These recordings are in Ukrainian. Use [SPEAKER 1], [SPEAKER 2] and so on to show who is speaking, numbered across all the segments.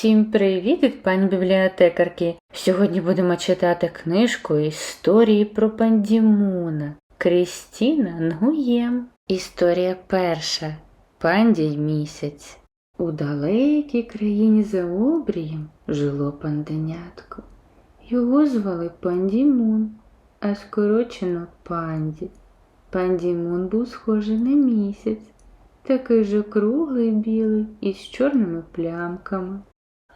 [SPEAKER 1] Всім привіт від пані бібліотекарки. Сьогодні будемо читати книжку Історії про пандімуна Крістіна Нгуєм. Історія перша. Пандій місяць. У далекій країні за обрієм жило панденятко. Його звали Пандімун, а скорочено панді. Пандімун був схожий на місяць, такий же круглий білий із чорними плямками.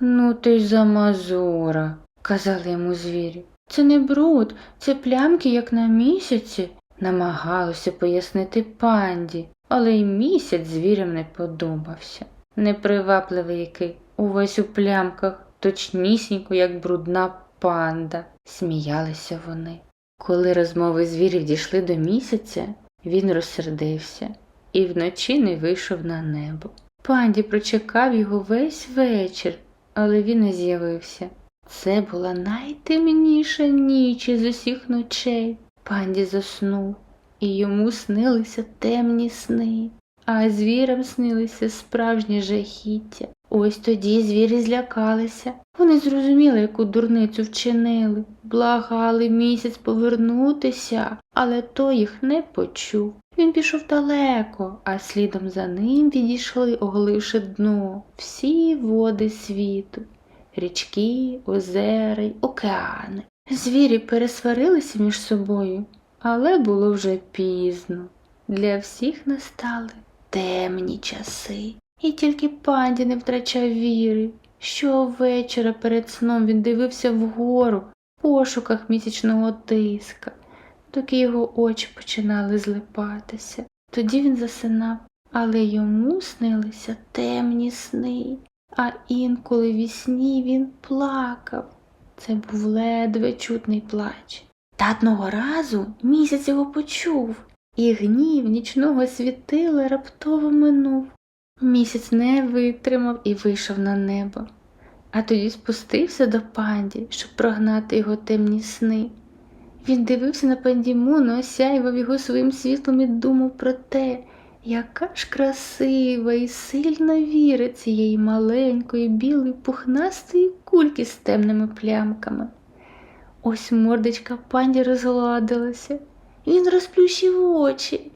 [SPEAKER 1] Ну ти ж замазура, казали йому звірі. Це не бруд, це плямки, як на місяці, намагалося пояснити панді, але й місяць звірям не подобався. Непривабливий який, увесь у плямках, точнісінько, як брудна панда, сміялися вони. Коли розмови звірів дійшли до місяця, він розсердився і вночі не вийшов на небо. Панді прочекав його весь вечір, але він не з'явився. Це була найтемніша ніч із усіх ночей. Панді заснув, і йому снилися темні сни, а звірам снилися справжні жахіття. Ось тоді звірі злякалися. Вони зрозуміли, яку дурницю вчинили, благали місяць повернутися, але той їх не почув. Він пішов далеко, а слідом за ним відійшли, оголивши дно, всі води світу, річки, озера й океани. Звірі пересварилися між собою, але було вже пізно. Для всіх настали темні часи. І тільки панді не втрачав віри. Щовечора перед сном він дивився вгору в пошуках місячного тиска, доки його очі починали злипатися. Тоді він засинав, але йому снилися темні сни, а інколи в сні він плакав. Це був ледве чутний плач. Та одного разу місяць його почув, і гнів нічного світила раптово минув. Місяць не витримав і вийшов на небо, а тоді спустився до панді, щоб прогнати його темні сни. Він дивився на пандімуна, осяював його своїм світлом і думав про те, яка ж красива і сильна віра цієї маленької білої пухнастої кульки з темними плямками. Ось мордочка панді розгладилася, він розплющив очі.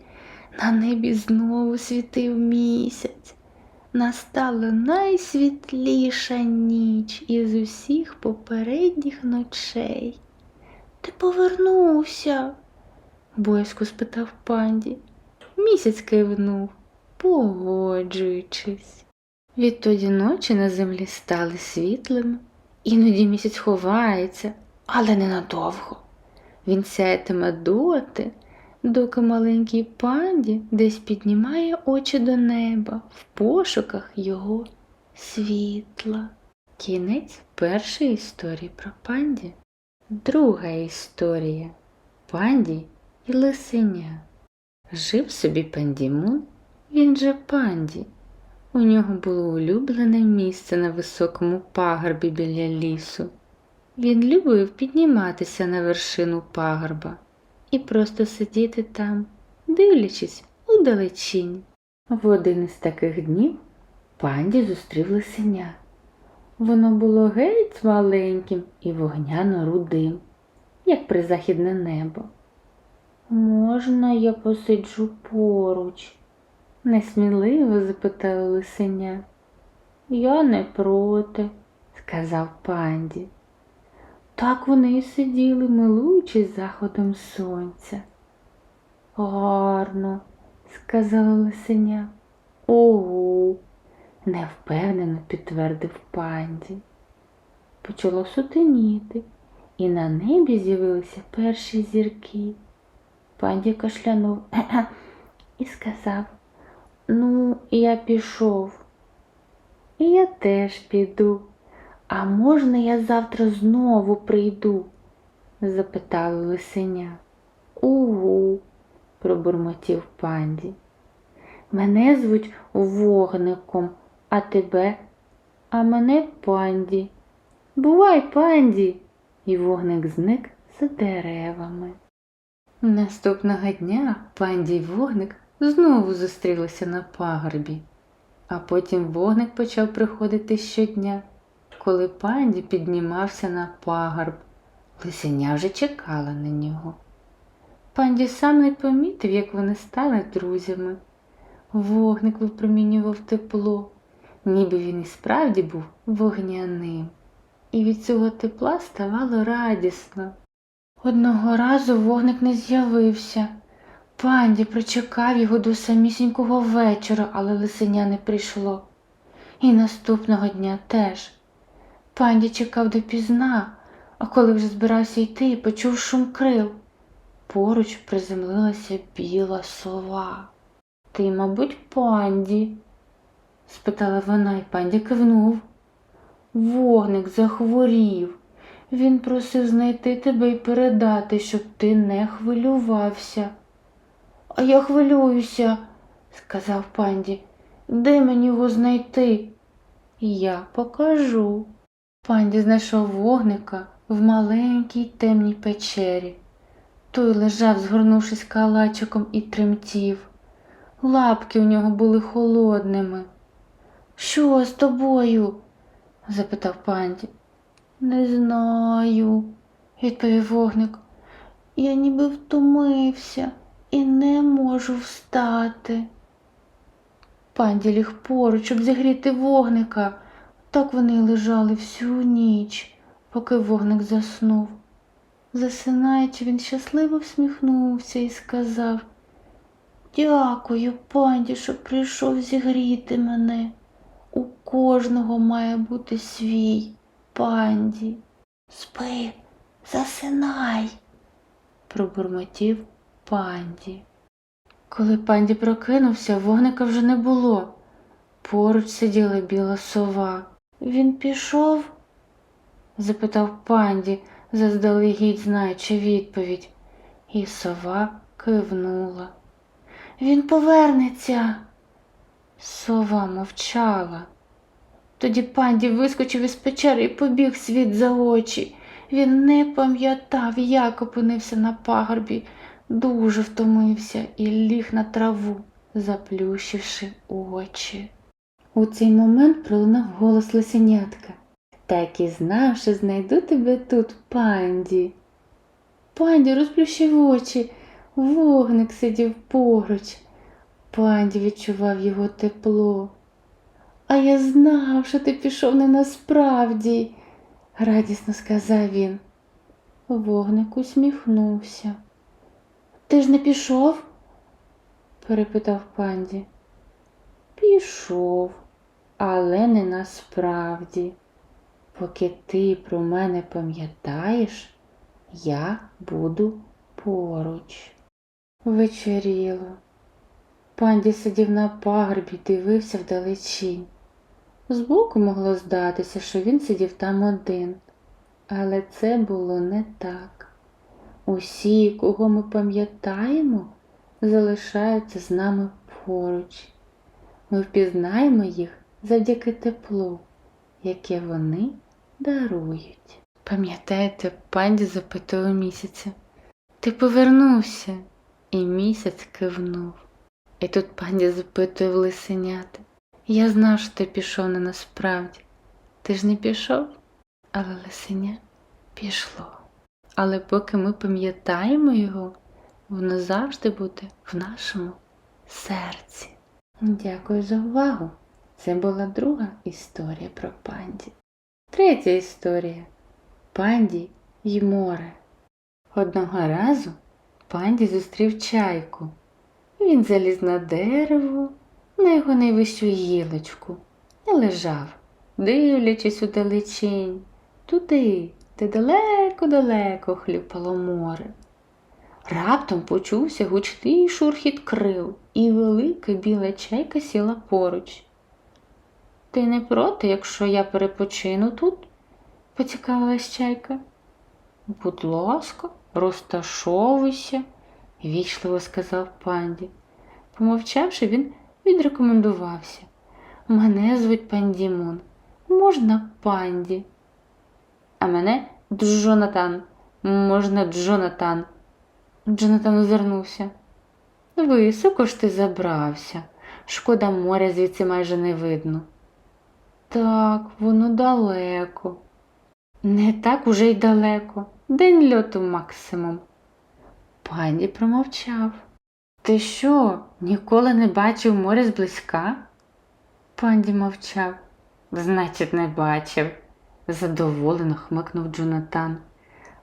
[SPEAKER 1] На небі знову світив місяць. Настала найсвітліша ніч із усіх попередніх ночей. Ти повернувся? боязко спитав панді. Місяць кивнув, погоджуючись. Відтоді ночі на землі стали світлими, іноді місяць ховається, але ненадовго. Він сяятиме доти, доки маленький панді десь піднімає очі до неба в пошуках його світла. Кінець першої історії про панді. Друга історія Панді і лисеня. Жив собі пандімун, він же панді. У нього було улюблене місце на високому пагорбі біля лісу. Він любив підніматися на вершину пагорба і просто сидіти там, дивлячись у далечінь. В один із таких днів панді зустрів лисеня. Воно було геть маленьким і вогняно-рудим, як призахідне небо. Можна я посиджу поруч? несміливо запитала лисеня. Я не проти, сказав панді. Так вони й сиділи, милуючись заходом сонця. Гарно, сказала лисеня. Ого, невпевнено підтвердив панді. Почало сутеніти, і на небі з'явилися перші зірки. Панді кашлянув і сказав Ну, я пішов. І я теж піду. А можна я завтра знову прийду? запитала лисеня. Угу, пробурмотів панді. Мене звуть вогником, а тебе, а мене панді. Бувай, панді. І вогник зник за деревами. Наступного дня панді й вогник знову зустрілися на пагорбі, а потім вогник почав приходити щодня. коли панді піднімався на пагорб. Лисеня вже чекала на нього. Панді сам не помітив, як вони стали друзями. Вогник випромінював тепло, ніби він і справді був вогняним, і від цього тепла ставало радісно. Одного разу вогник не з'явився. Панді прочекав його до самісінького вечора, але лисеня не прийшло. І наступного дня теж. Панді чекав допізна, а коли вже збирався йти, почув шум крил. Поруч приземлилася біла сова. Ти, мабуть, панді? Спитала вона, і панді кивнув. Вогник захворів. Він просив знайти тебе і передати, щоб ти не хвилювався. А я хвилююся, сказав панді. Де мені його знайти? Я покажу. Панді знайшов вогника в маленькій темній печері. Той лежав, згорнувшись калачиком, і тремтів. Лапки у нього були холодними. Що з тобою? запитав панді. Не знаю, відповів вогник. Я ніби втомився і не можу встати. Панді ліг поруч, щоб зігріти вогника. Так вони лежали всю ніч, поки вогник заснув. Засинаючи, він щасливо всміхнувся і сказав Дякую, панді, що прийшов зігріти мене. У кожного має бути свій панді. Спи, засинай, пробурмотів панді. Коли панді прокинувся, вогника вже не було. Поруч сиділа біла сова. Він пішов? запитав панді, заздалегідь знаючи відповідь, і сова кивнула. Він повернеться. Сова мовчала. Тоді панді вискочив із печери і побіг світ за очі. Він не пам'ятав, як опинився на пагорбі, дуже втомився і ліг на траву, заплющивши очі. У цей момент пролунав голос лисенятка. Так і знав, що знайду тебе тут, панді. Панді розплющив очі, вогник сидів поруч. Панді відчував його тепло. А я знав, що ти пішов не насправді, радісно сказав він. Вогник усміхнувся. Ти ж не пішов? перепитав панді. Пішов, але не насправді. Поки ти про мене пам'ятаєш, я буду поруч. Вечеріло. Панді сидів на пагорбі, дивився вдалечінь. Збоку могло здатися, що він сидів там один, але це було не так. Усі, кого ми пам'ятаємо, залишаються з нами поруч. Ми впізнаємо їх завдяки теплу, яке вони дарують. Пам'ятаєте, панді запитував місяця. Ти повернувся, і місяць кивнув. І тут панді запитує в лисенята. Я знав, що ти пішов не насправді. Ти ж не пішов, але лисеня пішло. Але поки ми пам'ятаємо його, воно завжди буде в нашому серці. Дякую за увагу. Це була друга історія про панді. Третя історія панді й море. Одного разу панді зустрів чайку. Він заліз на дерево, на його найвищу гілочку і лежав, дивлячись у далечінь, туди, де далеко-далеко хлюпало море. Раптом почувся гучний шурхіт крил, і велика біла чайка сіла поруч. Ти не проти, якщо я перепочину тут? поцікавилась чайка. Будь ласка, розташовуйся, вічливо сказав панді. Помовчавши, він відрекомендувався. Мене звуть Пандімун. Можна панді. А мене Джонатан. Можна Джонатан. Джонатан озирнувся. Високо ж ти забрався. Шкода моря звідси майже не видно. Так, воно далеко. Не так уже й далеко. День льоту максимум. Панді промовчав. Ти що, ніколи не бачив море зблизька? Панді мовчав. Значить, не бачив, задоволено хмикнув Джонатан.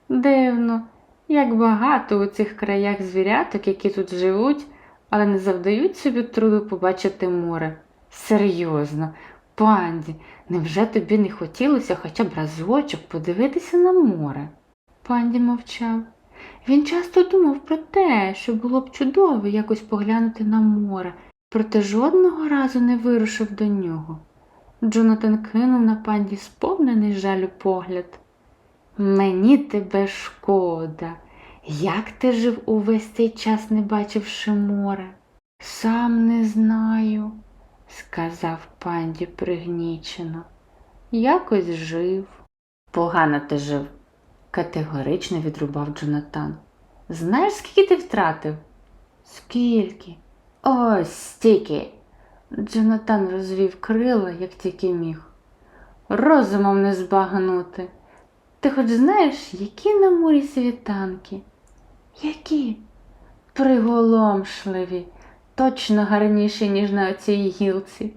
[SPEAKER 1] Дивно, як багато у цих краях звіряток, які тут живуть, але не завдають собі труду побачити море. Серйозно, панді, невже тобі не хотілося хоча б разочок подивитися на море? Панді мовчав. Він часто думав про те, що було б чудово якось поглянути на море, проте жодного разу не вирушив до нього. Джонатан кинув на панді сповнений жалю погляд. Мені тебе шкода. Як ти жив увесь цей час, не бачивши море? Сам не знаю, сказав панді пригнічено. Якось жив. Погано ти жив, категорично відрубав Джонатан. Знаєш, скільки ти втратив? Скільки? Ось стільки. Джонатан розвів крила, як тільки міг. Розумом не збагнути. Ти хоч знаєш, які на морі світанки? Які? Приголомшливі, точно гарніші, ніж на оцій гілці.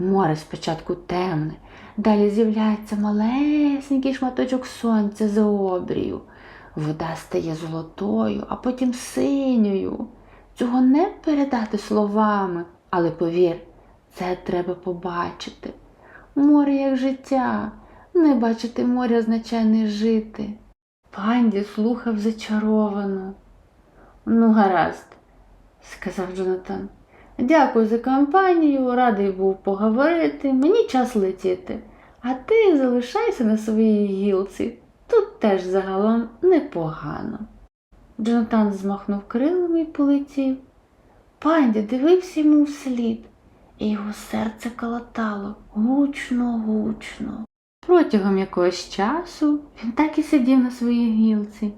[SPEAKER 1] Море спочатку темне, далі з'являється малесенький шматочок сонця за обрію. Вода стає золотою, а потім синьою. Цього не передати словами, але повір, це треба побачити. Море як життя, не бачити моря означає не жити. Панді слухав зачаровано. Ну, гаразд, сказав Джонатан. Дякую за компанію, радий був поговорити, мені час летіти, а ти залишайся на своїй гілці. Тут теж загалом непогано. Джонатан змахнув крилами і полетів. Панді дивився йому вслід, і його серце калатало гучно, гучно. Протягом якогось часу він так і сидів на своїй гілці,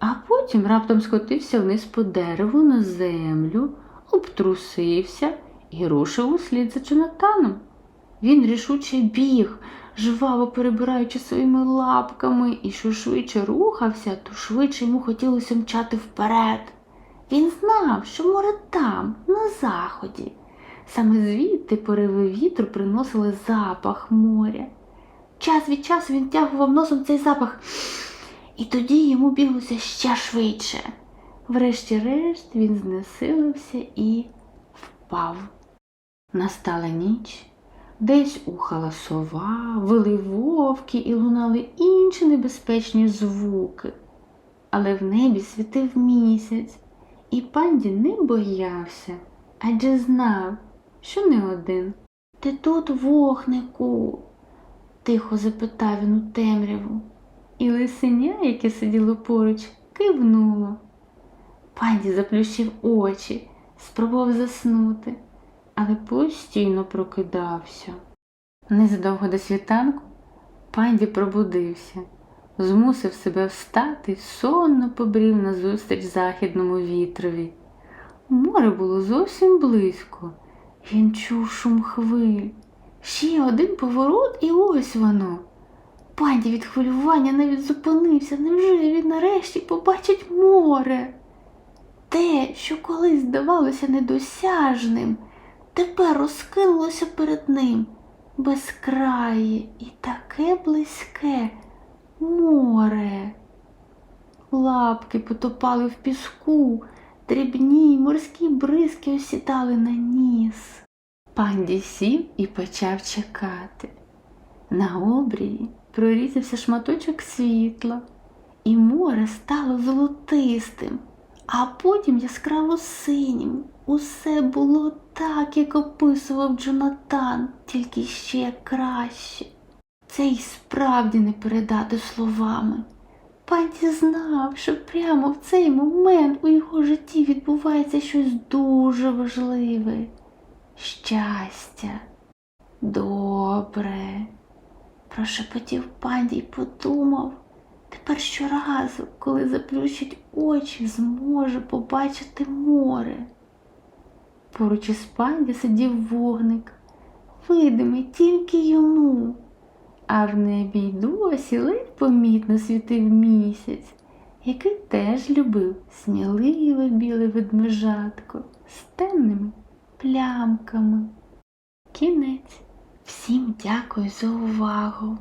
[SPEAKER 1] а потім раптом скотився вниз по дереву на землю, обтрусився і рушив услід за Джонатаном. Він рішуче біг, жваво перебираючи своїми лапками, і що швидше рухався, то швидше йому хотілося мчати вперед. Він знав, що море там, на заході. Саме звідти пориви вітру приносили запах моря. Час від часу він тягував носом цей запах, і тоді йому біглося ще швидше. Врешті-решт він знесилився і впав. Настала ніч, десь ухала сова, вили вовки і лунали інші небезпечні звуки. Але в небі світив місяць, і панді не боявся, адже знав, що не один. Ти тут, вогнику? тихо запитав він у темряву, і лисеня, яке сиділо поруч, кивнуло. Панді заплющив очі, спробував заснути, але постійно прокидався. Незадовго до світанку панді пробудився, змусив себе встати, сонно побрів назустріч західному вітрові. Море було зовсім близько. Він чув шум хвиль. Ще один поворот, і ось воно. Панді від хвилювання навіть зупинився. Невже він нарешті побачить море? Те, що колись здавалося недосяжним, тепер розкинулося перед ним безкрає і таке близьке море. Лапки потопали в піску, дрібні морські бризки осідали на ніс. Панді сів і почав чекати. На обрії прорізався шматочок світла, і море стало золотистим, а потім яскраво синім. Усе було так, як описував Джонатан, тільки ще краще. Це й справді не передати словами. Панді знав, що прямо в цей момент у його житті відбувається щось дуже важливе. Щастя, добре, прошепотів панді й подумав, тепер щоразу, коли заплющить очі, зможе побачити море. Поруч із панді сидів вогник. видимий тільки йому. А в небі й досі ледь помітно світив місяць, який теж любив сміливе біле ведмежатко з темними плямками. Кінець. Всім дякую за увагу.